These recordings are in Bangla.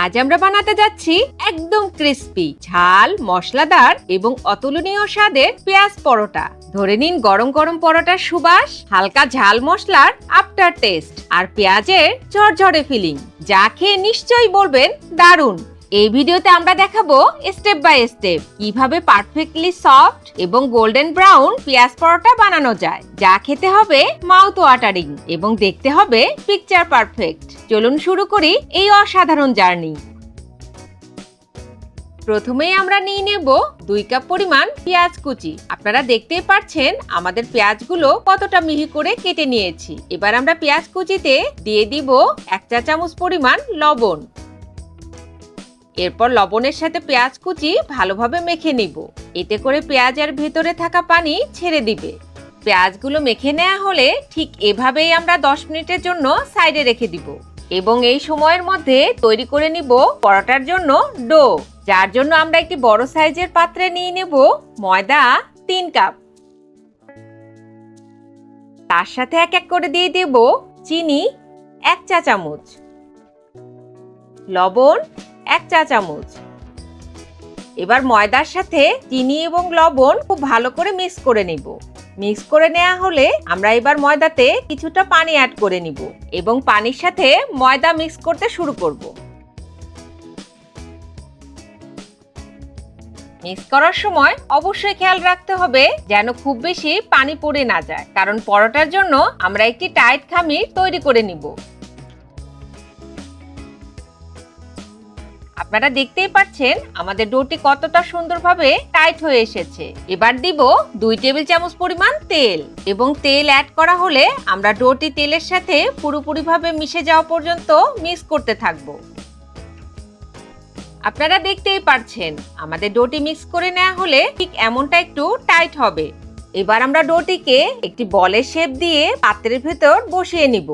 আজ আমরা বানাতে যাচ্ছি একদম ক্রিস্পি ঝাল, মশলাদার এবং অতুলনীয় স্বাদের পেঁয়াজ পরোটা। ধরে নিন গরম গরম পরোটার সুবাস, হালকা ঝাল মশলার আফটার টেস্ট আর পেঁয়াজের ঝরঝরে ফিলিং যা খেয়ে নিশ্চয়ই বলবেন দারুণ। এই ভিডিওতে আমরা দেখাবো স্টেপ বাই স্টেপ কীভাবে পারফেক্টলি সফট এবং গোল্ডেন ব্রাউন পেঁয়াজ পরোটা বানানো যায়। যা খেতে হবে মাউথ ওয়াটারিং এবং দেখতে হবে পিকচার পারফেক্ট চলুন শুরু করি এই অসাধারণ জার্নি প্রথমেই আমরা নিয়ে নেব দুই কাপ পরিমাণ পেঁয়াজ কুচি। আপনারা দেখতেই পাচ্ছেন আমাদের পেঁয়াজগুলো কতটা মিহি করে কেটে নিয়েছি। এবার আমরা পেঁয়াজ কুচিতে দিয়ে দিব এক চা চামচ পরিমাণ লবণ। এরপর লবণের সাথে পেঁয়াজ কুচি ভালোভাবে মেখে নিব। এতে করে পেঁয়াজের ভেতরে থাকা পানি ছেড়ে দিবে। পেঁয়াজগুলো মেখে নেওয়া হলে ঠিক এভাবেই আমরা দশ মিনিটের জন্য সাইডে রেখে দিব। এবং এই সময়ের মধ্যে তৈরি করে নিব পরোটার জন্য ডো, যার জন্য আমরা একটি বড় সাইজের পাত্রে নিয়ে নেব ময়দা তিন কাপ। তার সাথে এক এক করে দিয়ে দেব চিনি এক চা চামচ। লবণ এক চা চামচ। এবার ময়দার সাথে চিনি এবং লবণ খুব ভালো করে মিক্স করে নিব। মিক্স করে নেওয়া হলে আমরা এবার ময়দাতে কিছুটা পানি অ্যাড করে নিব এবং পানির সাথে ময়দা মিক্স করতে শুরু করব। মিক্স করার সময় অবশ্যই খেয়াল রাখতে হবে যেন খুব বেশি পানি পড়ে না যায়, কারণ পরোটার জন্য আমরা একটি টাইট খামির তৈরি করে নিব। আপনারা দেখতেই পাচ্ছেন, আমাদের ডোটি কতটা সুন্দরভাবে টাইট হয়ে এসেছে। এবার দিব দুই টেবিল চামচ পরিমাণ তেল এবং তেল অ্যাড করা হলে আমরা ডোটি তেলের সাথে পুরোপুরিভাবে মিশে যাওয়া পর্যন্ত মিক্স করতে থাকব। আপনারা দেখতেই পারছেন, আমাদের ডোটি মিক্স করে নেওয়া হলে ঠিক এমনটা একটু টাইট হবে। এবার আমরা ডোটিকে একটি বলের শেপ দিয়ে পাত্রের ভেতর বসিয়ে নিব।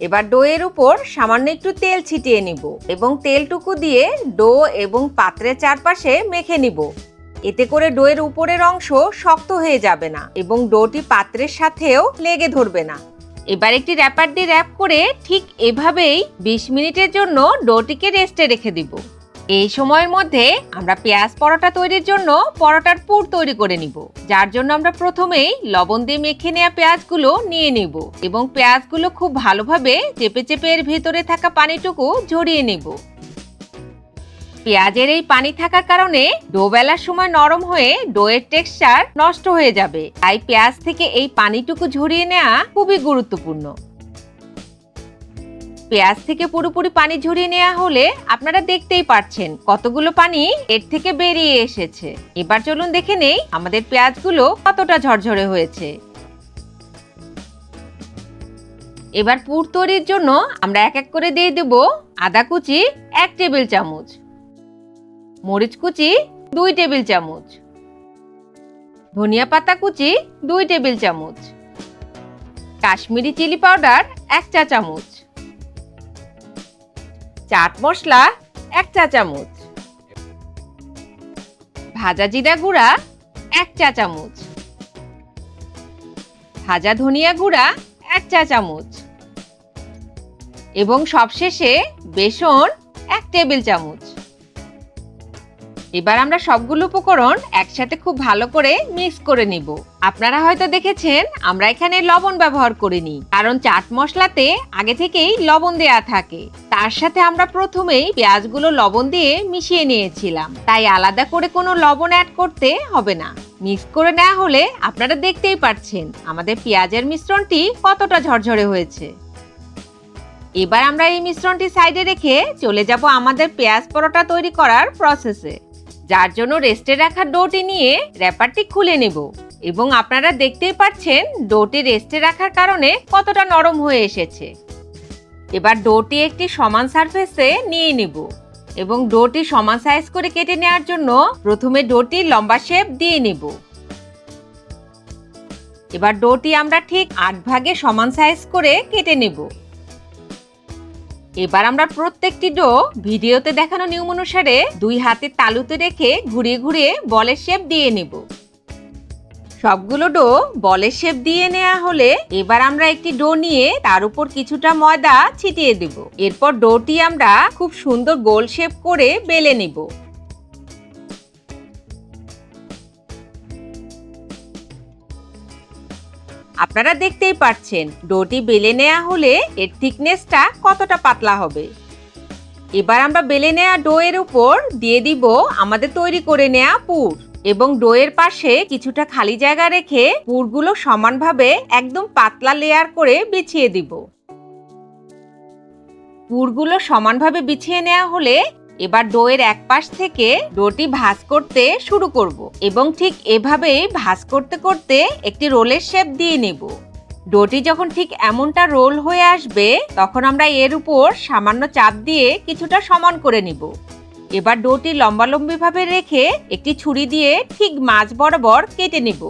এবার ডোয়ের উপর সামান্য একটু তেল ছিটিয়ে নিব এবং তেলটুকু দিয়ে ডো এবং পাত্রের চারপাশে মেখে নিব। এতে করে ডোয়ের উপরের অংশ শক্ত হয়ে যাবে না এবং ডোটি পাত্রের সাথেও লেগে ধরবে না। এবার একটি র্যাপার দিয়ে র্যাপ করে ঠিক এভাবেই বিশ মিনিটের জন্য ডোটিকে রেস্টে রেখে দিব। এই সময়ের মধ্যে আমরা পেঁয়াজ পরোটা তৈরির জন্য পরোটার পুর তৈরি করে নিব। যার জন্য আমরা প্রথমেই লবণ দিয়ে মেখে নেওয়া পেঁয়াজগুলো নিয়ে নিব এবং পেঁয়াজগুলো খুব ভালোভাবে চেপে চেপে এর ভেতরে থাকা পানিটুকু ঝরিয়ে নেব। পেঁয়াজের এই পানি থাকার কারণে ডো বেলার সময় নরম হয়ে ডোয়ের টেক্সচার নষ্ট হয়ে যাবে। তাই পেঁয়াজ থেকে এই পানিটুকু ঝরিয়ে নেওয়া খুবই গুরুত্বপূর্ণ। পেঁয়াজ থেকে পুরোপুরি পানি ঝরিয়ে নেওয়া হলে আপনারা দেখতেই পাচ্ছেন কতগুলো পানি এর থেকে বেরিয়ে এসেছে। এবার চলুন দেখে নেই আমাদের পেঁয়াজগুলো কতটা ঝরঝরে হয়েছে। এবার পুর তৈরির জন্য আমরা এক এক করে দিয়ে দেব আদা কুচি এক টেবিল চামচ, মরিচ কুচি দুই টেবিল চামচ, ধনিয়া পাতা কুচি দুই টেবিল চামচ, কাশ্মীরি চিলি পাউডার এক চা চামচ চাট মশলা, এক চা চামচ। ভাজা জিরা গুঁড়া, এক চা চামচ। ভাজা ধনিয়া গুঁড়া, এক চা চামচ। এবং সবশেষে বেসন, এক টেবিল চামচ। এবার আমরা সবগুলো উপকরণ একসাথে খুব ভালো করে মিক্স করে নিব। আপনারা হয়তো দেখেছেন, আমরা এখানে লবণ ব্যবহার করিনি। কারণ চাট মশলাতে আগে থেকেই লবণ দেয়া থাকে। তার সাথে আমরা প্রথমেই পেঁয়াজগুলো লবণ দিয়ে মিশিয়ে নিয়েছিলাম। তাই আলাদা করে কোনো লবণ অ্যাড করতে হবে না। মিক্স করে নেওয়া হলে আপনারা দেখতেই পাচ্ছেন আমাদের পেঁয়াজের মিশ্রণটি কতটা ঝরঝরে হয়েছে। এবার আমরা এই মিশ্রণটি সাইডে রেখে চলে যাব আমাদের পেঁয়াজ পরোটা তৈরি করার প্রসেসে যার জন্য রেস্টে রাখা ডোটি নিয়ে র্যাপারটি খুলে নেব এবং আপনারা দেখতেই পাচ্ছেন ডোটি রেস্টে রাখার কারণে কতটা নরম হয়ে এসেছে। এবার ডোটি একটি সমান সারফেসে নিয়ে নেব এবং ডোটি সমান সাইজ করে কেটে নেওয়ার জন্য প্রথমে ডোটি লম্বা শেপ দিয়ে নেব। এবার ডোটি আমরা ঠিক আট ভাগে সমান সাইজ করে কেটে নেব। এবার আমরা প্রত্যেকটি ডো ভিডিওতে দেখানো নিয়ম অনুসারে দুই হাতে তালুতে রেখে ঘুরিয়ে ঘুরিয়ে বলের শেপ দিয়ে নেব। সবগুলো ডো বলের শেপ দিয়ে নেওয়া হলে এবার আমরা একটি ডো নিয়ে তার উপর কিছুটা ময়দা ছিটিয়ে দেব। এরপর ডোটি আমরা খুব সুন্দর গোল শেপ করে বেলে নিব। আপনারা দেখতেই পাচ্ছেন ডোটি বেলে নেওয়া হলে এর থিকনেসটা কতটা পাতলা হবে। এবার আমরা বেলে নেওয়া ডোয়ের উপর দিয়ে দিব আমাদের তৈরি করে নেওয়া পুর। এবং ডোয়ের পাশে কিছুটা খালি জায়গা রেখে পুরগুলো সমানভাবে একদম পাতলা লেয়ার করে বিছিয়ে দিব। পুরগুলো সমানভাবে বিছিয়ে নেওয়া হলে এবার ডোয়ের এক পাশ থেকে ডোটি ভাঁজ করতে শুরু করব এবং ঠিক এভাবেই ভাঁজ করতে করতে একটি রোলের শেপ দিয়ে নেব। ডোটি যখন ঠিক এমনটা রোল হয়ে আসবে, তখন আমরা এর উপর সামান্য চাপ দিয়ে কিছুটা সমান করে নিব। এবার ডোটি লম্বালম্বিভাবে রেখে একটি ছুরি দিয়ে ঠিক মাছ বরাবর কেটে নেব।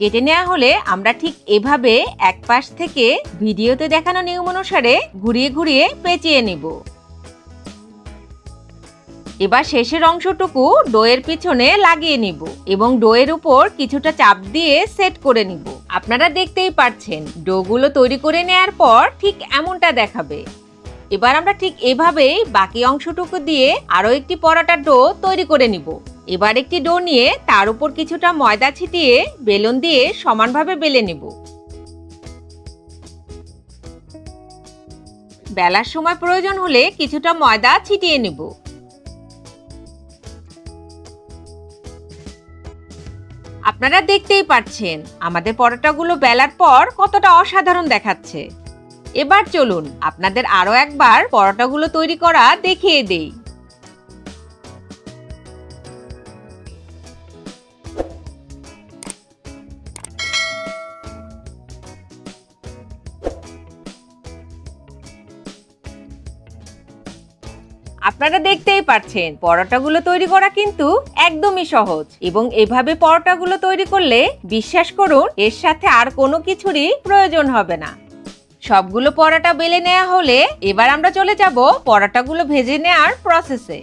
কেটে নেওয়া হলে আমরা ঠিক এভাবে এক পাশ থেকে ভিডিওতে দেখানো নিয়ম অনুসারে ঘুরিয়ে ঘুরিয়ে পেঁচিয়ে নেব। এবার শেষের অংশটুকু ডোয়ের পিছনে লাগিয়ে নিব এবং ডোয়ের উপর কিছুটা চাপ দিয়ে সেট করে নিব। আপনারা দেখতেই পাচ্ছেন ডোগুলো তৈরি করে নেয়ার পর ঠিক এমনটা দেখাবে। এবার আমরা ঠিক এভাবেই বাকি অংশটুকু দিয়ে আরও একটি পরাটা ডো তৈরি করে নিব। এবার একটি ডো নিয়ে তার উপর কিছুটা ময়দা ছিটিয়ে বেলুন দিয়ে সমানভাবে বেলে নিব। বেলার সময় প্রয়োজন হলে কিছুটা ময়দা ছিটিয়ে নেব। আপনারা দেখতেই পাচ্ছেন, আমাদের পরোটাগুলো বেলার পর কতটা অসাধারণ দেখাচ্ছে। এবার চলুন আপনাদের আরও একবার পরোটাগুলো তৈরি করা দেখিয়ে দেই। আপনারা দেখতেই পাচ্ছেন, পরোটাগুলো তৈরি করা কিন্তু একদমই সহজ এবং এভাবে পরোটাগুলো তৈরি করলে, বিশ্বাস করুন, এর সাথে আর কোনো কিছুরই প্রয়োজন হবে না। সবগুলো পরোটা বেলে নেওয়া হলে এবার আমরা চলে যাব পরোটাগুলো ভেজে নেওয়ার প্রসেসে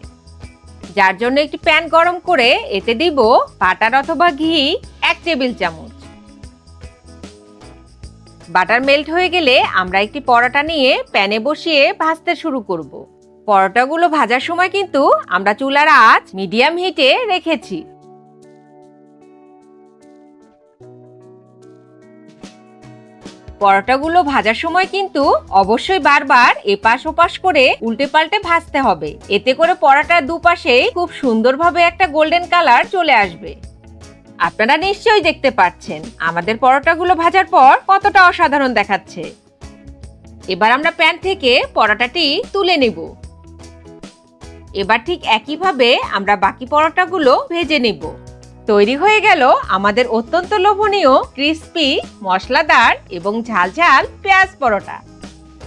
যার জন্য একটি প্যান গরম করে এতে দিব বাটার অথবা ঘি এক টেবিল চামচ। বাটার মেল্ট হয়ে গেলে আমরা একটি পরোটা নিয়ে প্যানে বসিয়ে ভাজতে শুরু করব। পরোটাগুলো ভাজার সময় কিন্তু আমরা চুলার আঁচ মিডিয়াম হিটে রেখেছি। পরোটাগুলো ভাজার সময় কিন্তু অবশ্যই বারবার এপাশ ওপাশ করে উল্টে পাল্টে ভাজতে হবে। এতে করে পরোটার দুপাশে খুব সুন্দরভাবে একটা গোল্ডেন কালার চলে আসবে। আপনারা নিশ্চয়ই দেখতে পাচ্ছেন, আমাদের পরোটাগুলো ভাজার পর কতটা অসাধারণ দেখাচ্ছে। এবার আমরা প্যান থেকে পরোটাটি তুলে নেব। এবার ঠিক একইভাবে আমরা বাকি পরোটাগুলো ভেজে নেব। তৈরি হয়ে গেল আমাদের অত্যন্ত লোভনীয় ক্রিস্পি মশলাদার এবং ঝালঝাল পেঁয়াজ পরোটা।